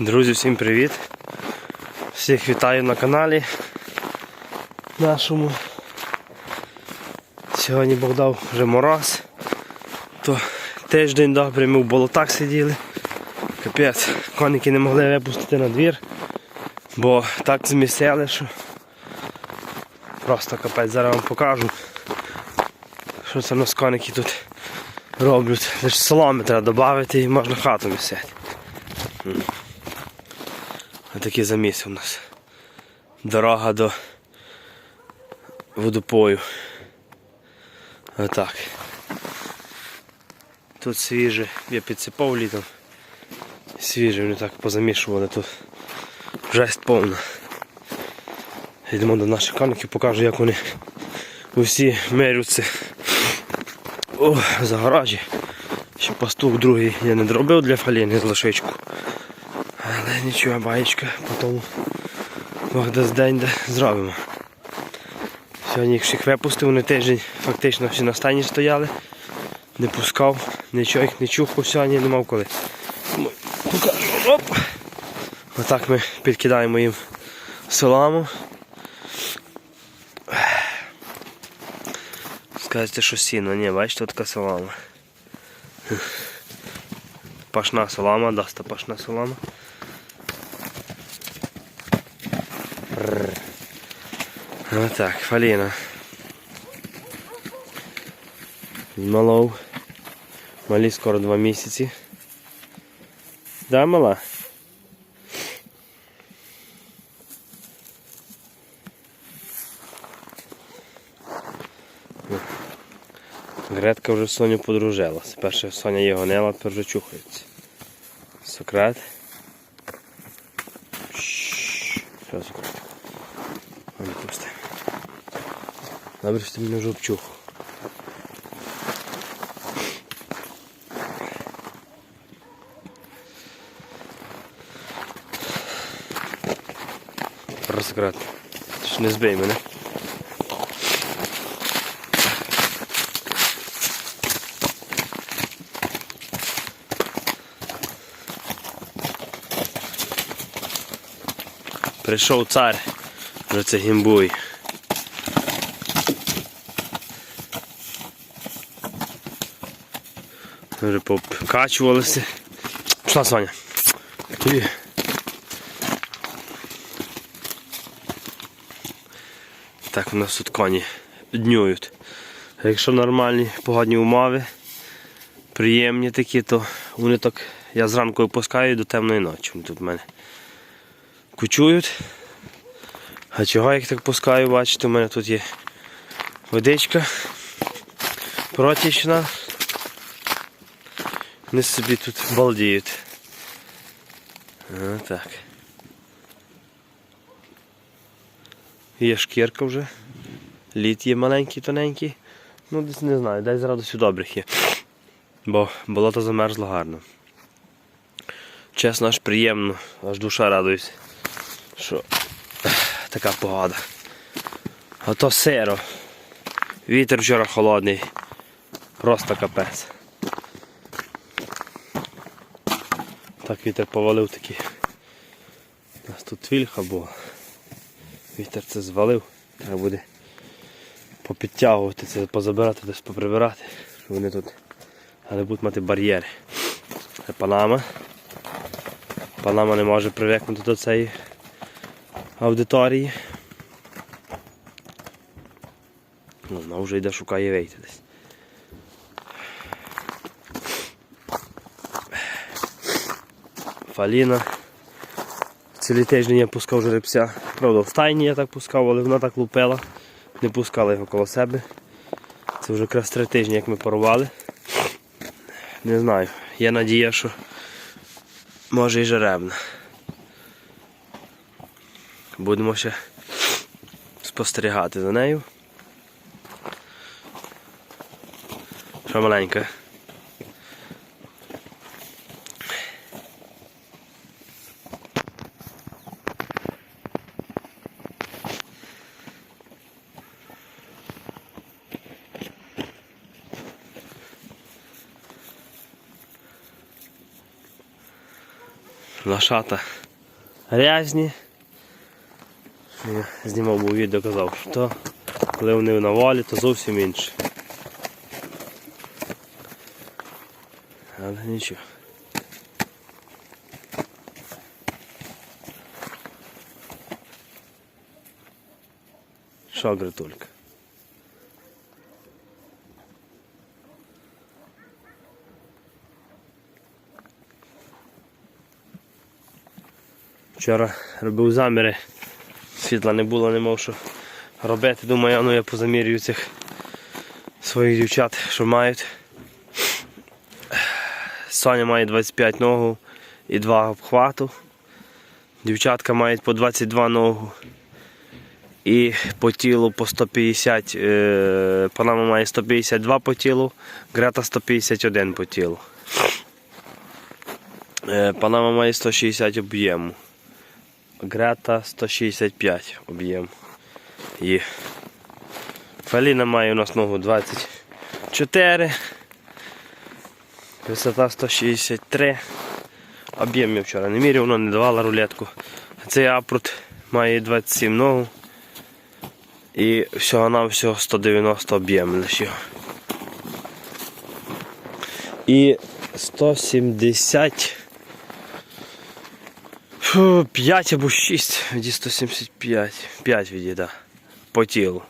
Друзі, всім привіт! Всіх вітаю на каналі нашому. Сьогодні Бог дав вже мороз, то тиждень добре ми в болотах сиділи. Капець, коники не могли випустити на двір, бо так змісили, що просто капець, зараз вам покажу, що це у нас коники тут роблять. Лише соломи треба додати і можна хату місити. Отакий заміс у нас. Дорога до водопою. Отак. Тут свіже, я підсипав літом. Свіже, вони так позамішували тут. Жесть повна. Йдемо до наших коників, покажу як вони усі мирються. О, за гаражі. Ще пастух другий я не доробив для фаліни з лошичку. Нічого, баєчка, потім день де зробимо. Сьогодні їх всіх випустив, вони тиждень фактично всі на стані стояли, не пускав, нічого їх не чухав сьогодні, не мав коли. Оп! Отак ми підкидаємо їм солому. Скажете, що сіно, ні, бачите, така солома. Пашна солома, даста пашна солома. Отак, фаліна. Малов. Малі скоро два місяці. Да, мала? Гретка вже Соню подружилася. Перше Соня її гонила, тепер вже чухається. Сократ. Що Сократ? А не пусти. Добре, що ти мене вже. Про Ти ж не збий мене. Прийшов цар, вже це гімбуй. Вже покачувалися. Пішла Соня. Ти. Так у нас тут коні днюють. Якщо нормальні погодні умови, приємні такі, то вони так, я зранку випускаю до темної ночі. Вони тут в мене кучують. А чого я їх так пускаю, бачите, у мене тут є водичка протічна. Вони собі тут балдіють. Отак. Є шкірка вже. Лід є маленький, тоненький. Ну десь не знаю, десь радості добрих є. Бо болото замерзло гарно. Чесно, аж приємно, аж душа радується що така погода. А то сиро. Вітер вчора холодний. Просто капець. Так вітер повалив такий. У нас тут твільха була. Вітер це звалив. Треба буде попідтягувати це, позабирати, десь поприбирати. Щоб вони тут але будуть мати бар'єри. Це Панама. Панама не може привикнути до цієї аудиторії. Ну, Вона вже йде шукає вийти десь. Фаліна. Цілий тиждень я пускав жеребця. Правда, в стайні я так пускав, але вона так лупила. Не пускала його коло себе. Це вже якраз три тижні, як ми порвали. Не знаю. Є надія, що може і жеребна. Будемо ще спостерігати за нею. Що маленька. Лошата грязні. Я знімав був відео, казав, що коли вони на валі, то зовсім інше. Але нічого. Що, Гритулька? Вчора робив заміри, світла не було, не мав що робити. Думаю, ну я позамірюю цих своїх дівчат, що мають. Соня має 25 ногу і 2 обхвату. Дівчатка мають по 22 ногу. І по тілу по 150, е, Панама має 152 по тілу, Грета 151 по тілу. Е, Панама має 160 об'єму. Грета 165 об'єм. І Фаліна має у нас ногу 24. Висота 163. Об'єм я вчора не міряв, воно не давала рулетку. Цей апрут має 27 ногу. І всього на всього 190 об'єм лише. І 170 Фу, 5 або 6, віді 175. 5 віді, да. По тілу.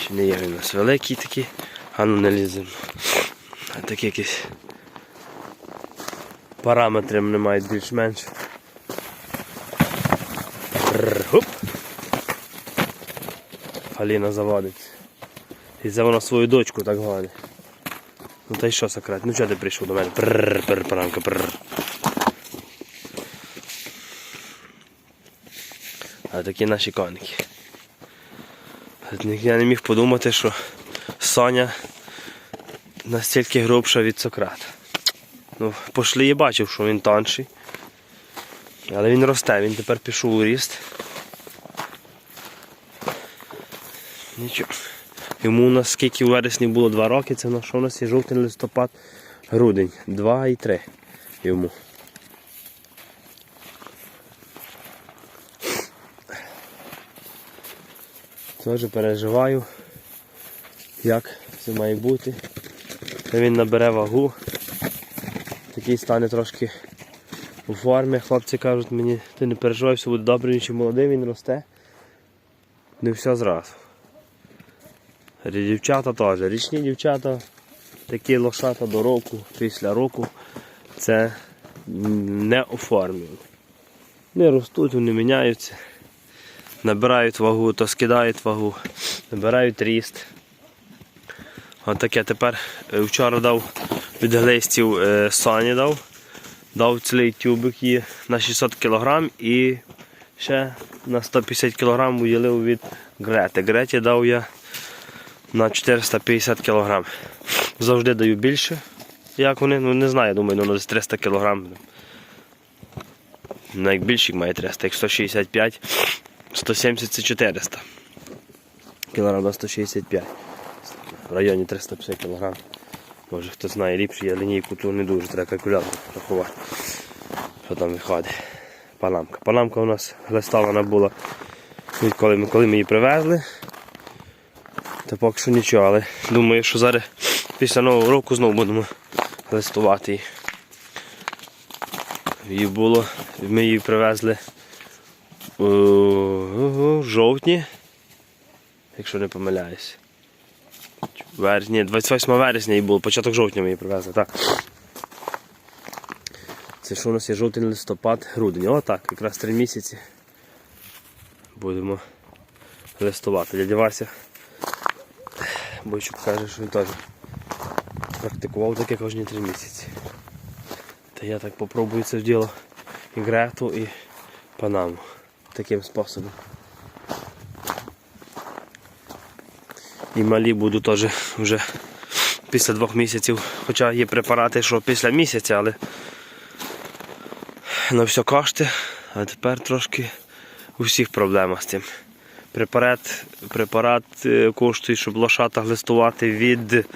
Ще не є у нас великий такий, а ну не ліземо. А такі якісь параметри мають більш-менш. Аліна заводить. І це вона свою дочку так гонить. Ну та й що секрет? Ну чого ти прийшов до мене? Прррр, прррр, парамка, прррр. А такі наші коники. Я не міг подумати, що Соня настільки грубша від Сократа. Ну, пошли я бачив, що він тонший. Але він росте, він тепер пішов у ріст. Нічого. Йому у нас скільки у вересні було 2 роки, це на що у нас є жовтень, листопад, грудень. 2 і 3 йому. Теж переживаю, як це має бути. Він набере вагу. Такий стане трошки у формі. Хлопці кажуть мені, ти не переживай, все буде добре, він молодий, він росте. Не все зразу. Дівчата теж. Річні дівчата, такі лошата до року, після року, це не оформлюють. Не ростуть, вони міняються, набирають вагу, то скидають вагу, набирають ріст. От таке тепер е, вчора дав від глистів е, Соні дав. Дав цілий тюбик її на 600 кг і ще на 150 кг уділив від Грети. Греті дав я на 450 кг. Завжди даю більше. Як вони, ну не знаю, думаю, ну десь 300 кг. Ну, як більший має 300, як 165, 170 це 400 кг на 165. В районі 350 кг. Може хто знає ліпше, я лінійку ту не дуже, треба калькулятор рахувати. Що там виходить? Панамка. Панамка у нас глиставана була, відколи ми, коли ми її привезли. Та поки що нічого, але думаю, що зараз після нового року знову будемо листувати її. Її було, ми її привезли у, у жовтні, якщо не помиляюсь. Вересні, 28 вересня її було, початок жовтня ми її привезли, так. Це що у нас є жовтень, листопад, грудень. Отак, якраз три місяці будемо листувати. Дядя Вася Бойчук каже, що він теж практикував таке кожні три місяці. Та я так попробую це в діло і Грету, і Панаму таким способом. І малі буду теж вже після двох місяців, хоча є препарати, що після місяця, але на все кошти, а тепер трошки у всіх проблема з цим. Препарат, препарат е, коштує, щоб лошата глистувати від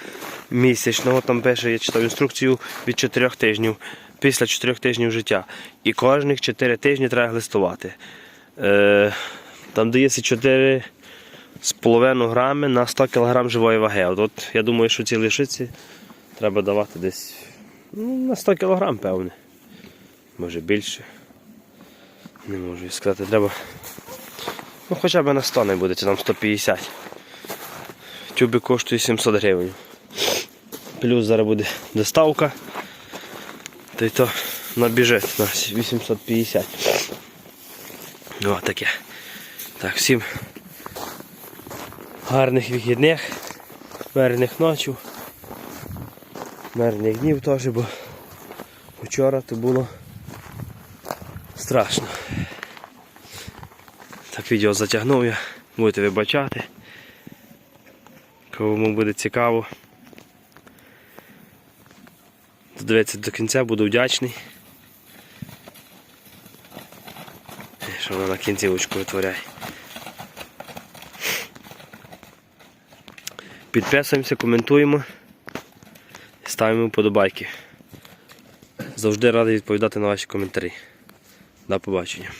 місячного, там пише, я читав інструкцію від 4 тижнів, після 4 тижнів життя. І кожних 4 тижні треба глистувати. Е, там дається 4 з половиною грами на 100 кг живої ваги. От, от я думаю, що ці лишиці треба давати десь ну, на 100 кг, певне. Може більше. Не можу сказати, треба. Ну хоча б на 100 не буде, це там 150. Тюбик коштує 700 гривень. Плюс зараз буде доставка. Та й то набіжить на 850. О, таке. Так, всім гарних вихідних, мирних ночів, мирних днів теж, бо вчора то було страшно. Відео затягнув я, будете вибачати. Кому буде цікаво. Додивитися до кінця, буду вдячний. Що вона на кінцівочку витворяє. Підписуємося, коментуємо, ставимо вподобайки. Завжди радий відповідати на ваші коментарі. До побачення.